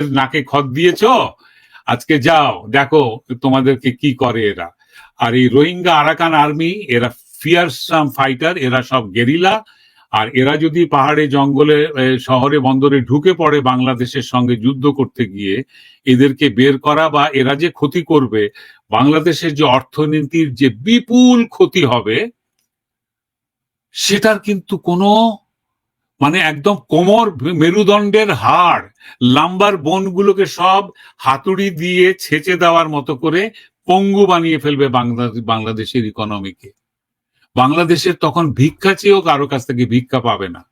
নাকে খত দিয়েছ? আজকে যাও, দেখো তোমাদেরকে কি করে এরা। আর এই রোহিঙ্গা আরাকান আর্মি, এরা ফিয়ারসাম ফাইটার এরা সব গেরিলা। আর এরা যদি পাহাড়ে, জঙ্গলে শহরে, বন্দরে ঢুকে পড়ে বাংলাদেশের সঙ্গে যুদ্ধ করতে গিয়ে, এদেরকে বের করা বা এরা যে ক্ষতি করবে, বাংলাদেশের যে অর্থনীতির যে বিপুল ক্ষতি হবে, সেটার কিন্তু কোনো মানে একদম কোমর মেরুদণ্ডের হাড়, লাম্বার বনগুলোকে সব হাতুড়ি দিয়ে ছেঁচে দেওয়ার মতো করে পঙ্গু বানিয়ে ফেলবে বাংলাদেশ, বাংলাদেশের ইকোনমিকে বাংলাদেশের তখন ভিক্ষা চেয়েও কারও কাছ থেকে ভিক্ষা পাবে না।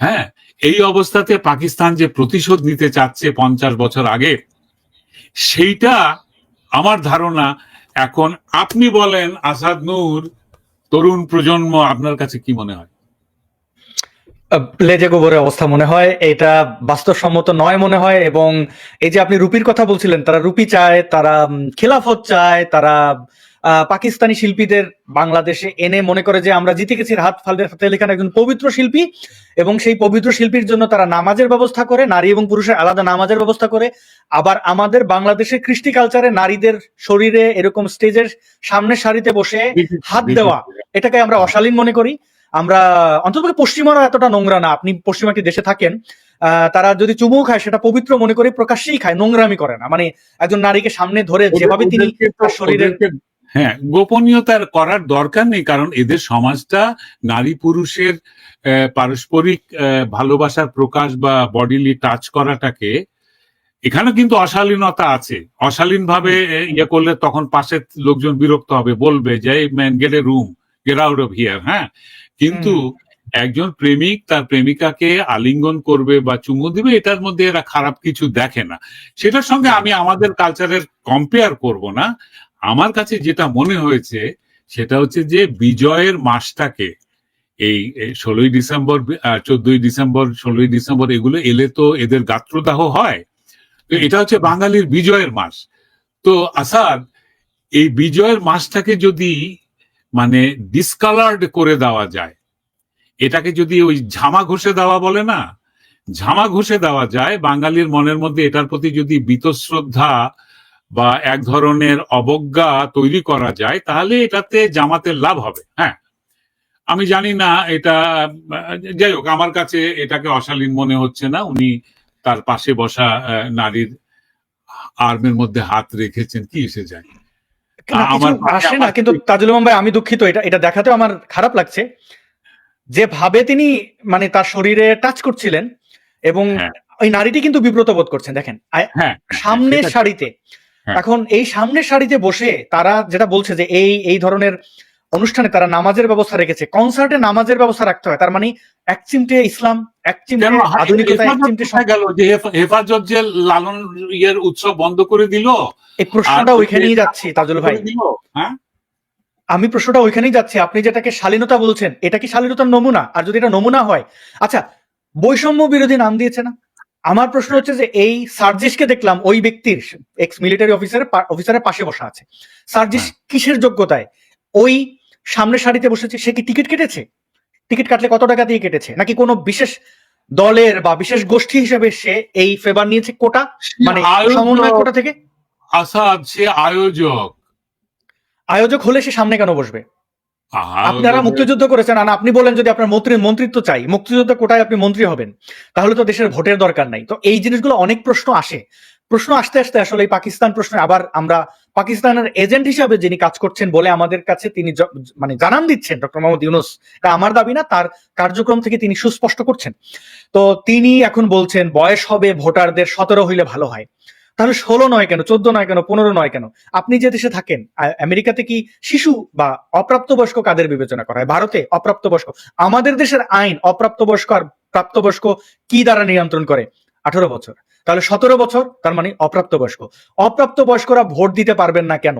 হ্যাঁ এই অবস্থাতে পাকিস্তান যে প্রতিশোধ নিতে চাচ্ছে পঞ্চাশ বছর আগে, সেইটা আমার ধারণা এখন আপনি বলেন আসাদ নূর, তরুণ প্রজন্ম, আপনার কাছে কি মনে হয়? লেজে গোবরের অবস্থা মনে হয়। এটা বাস্তবসম্মত নয় মনে হয় এবং এই যে আপনি রুপির কথা বলছিলেন তারা রুপি চায় তারা খেলাফত চায় তারা পাকিস্তানি শিল্পীদের বাংলাদেশে এনে মনে করে যে আমরা জিতে গেছি হাত ফালদের ফাতে খান একজন পবিত্র শিল্পী এবং সেই পবিত্র শিল্পীর জন্য তারা নামাজের ব্যবস্থা করে নারী এবং পুরুষের আলাদা নামাজের ব্যবস্থা করে। আবার আমাদের বাংলাদেশের কৃষ্টি কালচারে নারীদের শরীরে এরকম স্টেজের সামনের সারিতে বসে হাত দেওয়া এটাকে আমরা অশালীন মনে করি। আমরা অন্তত পশ্চিমারা এতটা নোংরা না। আপনি পশ্চিমা একটি দেশে থাকেন তারা যদি চুমু খায় সেটা পবিত্র মনে করে প্রকাশ্যেই খায় নোংরামি করে না। মানে একজন নারীকে সামনে ধরে যেভাবে তিনি তার শরীরের হ্যাঁ গোপনীয়তার করার দরকার নেই কারণ এদের সমাজটা নারী পুরুষের পারস্পরিক ভালোবাসার প্রকাশ বা বডিলি টাচ করাটাকে এখানে কিন্তু অশালীনতা আছে। অশালীন ভাবে ইয়ে করলে তখন পাশের লোকজন বিরক্ত হবে বলবে যে man get a room get out of here হ্যাঁ? কিন্তু একজন প্রেমিক তার প্রেমিকাকে আলিঙ্গন করবে বা চুমু দিবে এটার মধ্যে এরা খারাপ কিছু দেখে না। সেটার সঙ্গে আমি আমাদের কালচারের কম্পেয়ার করব না। আমার কাছে যেটা মনে হয়েছে সেটা হচ্ছে যে বিজয়ের মাসটাকে এই ষোলোই ডিসেম্বর চোদ্দই ডিসেম্বর ষোলোই ডিসেম্বর এগুলো এলে তো এদের গাত্রদাহ হয়। তো এটা হচ্ছে বাঙালির বিজয়ের মাস। তো আসাদ এই বিজয়ের মাসটাকে যদি মানে ডিসকালার্ড করে দেওয়া যায়। এটাকে যদি ওই ঝামা ঘষে দেওয়া বলে না, ঝামা ঘষে দেওয়া যায়, বাঙালির মনের মধ্যে এটার প্রতি যদি বীতশ্রদ্ধা বা এক ধরনের অবজ্ঞা তৈরি করা যায়, তাহলে এটাতে জামাতের লাভ হবে। হ্যাঁ আমি জানি না এটা, যাই হোক, আমার কাছে এটাকে অশালীন মনে হচ্ছে না। উনি তার পাশে বসা নারীর আর্মের মধ্যে হাত রেখেছেন, কি এসে যায়। আমার- আসে না কিন্তু তাজুল ভাই আমি দুঃখিত এটা এটা দেখাতে আমার খারাপ লাগছে যে ভাবে তিনি মানে তার শরীরে টাচ করছিলেন এবং হ্যাঁ। ওই নারীটি কিন্তু বিব্রত বোধ করছেন দেখেন হ্যাঁ সামনের সেটা- সারিতে হ্যাঁ। এখন এই সামনের সারিতে বসে তারা যেটা বলছে যে এই এই ধরনের অনুষ্ঠানে তারা নামাজের ব্যবস্থা রেখেছে। কনসার্টে নামাজের ব্যবস্থা রাখতে হয়। তার মানে এক চিমটে ইসলাম এক চিমটে আধুনিকতা এক চিমটে গেল যে হেফাজত যে লালন ইয়ের উৎসব বন্ধ করে দিল এই প্রশ্নটা ওইখানেই যাচ্ছি তাজুল ভাই। হ্যাঁ? আমি প্রশ্নটা ওইখানেই যাচ্ছি। আপনি যেটাকে শালীনতা বলছেন এটা কি শালীনতার নমুনা? আর যদি এটা নমুনা হয় আচ্ছা বৈষম্য বিরোধী নাম দিয়েছে না? আমার প্রশ্ন হচ্ছে যে এই সার্জিসকে দেখলাম ওই ব্যক্তির এক্স মিলিটারি অফিসারের অফিসারের পাশে বসা আছে। সার্জিস কিসের যোগ্যতায়? ওই সামনের সারিতে বসেছে সে কি টিকিট কেটেছে? টিকিট কাটলে কত টাকা দিয়ে কেটেছে? নাকি কোনো বিশেষ দলের বা বিশেষ গোষ্ঠী হিসেবে সে এই ফেভার নিয়েছে কোটা? মানে সমন্বয় কোটা থেকে? আসাদ সে আয়োজক। আয়োজক হলে সে সামনে কেন বসবে? আপনারা মুক্তিযুদ্ধ করেছেন আর আপনি বলেন যদি আপনার মন্ত্রী মন্ত্রিত্ব চাই মুক্তিযুদ্ধ কোটায় আপনি মন্ত্রী হবেন তাহলে তো দেশের ভোটের দরকার নাই। তো এই জিনিসগুলো অনেক প্রশ্ন আসে। প্রশ্ন আসতে আসতে আসলে পাকিস্তান প্রশ্নে আবার আমরা পাকিস্তানের এজেন্ট হিসাবে যিনি কাজ করছেন বলে আমাদের কাছে তিনি মানে জানান দিচ্ছেন, ডক্টর মোহাম্মদ ইউনুস। এটা আমার দাবি না, তার কার্যক্রম থেকে তিনি সুস্পষ্ট করছেন। তো তিনি এখন বলছেন, বয়স হবে ভোটারদের সতেরো হইলে ভালো হয়। তাহলে ষোলো নয় কেন, চোদ্দ নয় কেন, পনেরো নয় কেন? আপনি যে দেশে থাকেন আমেরিকাতে কি শিশু বা অপ্রাপ্তবয়স্ক কাদের বিবেচনা করা হয়? ভারতে অপ্রাপ্তবয়স্ক। আমাদের দেশের আইন অপ্রাপ্তবয়স্ক আর প্রাপ্তবয়স্ক কি দ্বারা নিয়ন্ত্রণ করে? আঠারো বছর। তাহলে সতেরো বছর তার মানে অপ্রাপ্তয়স্ক অপ্রাপ্ত বয়স্করা ভোট দিতে পারবেন না কেন?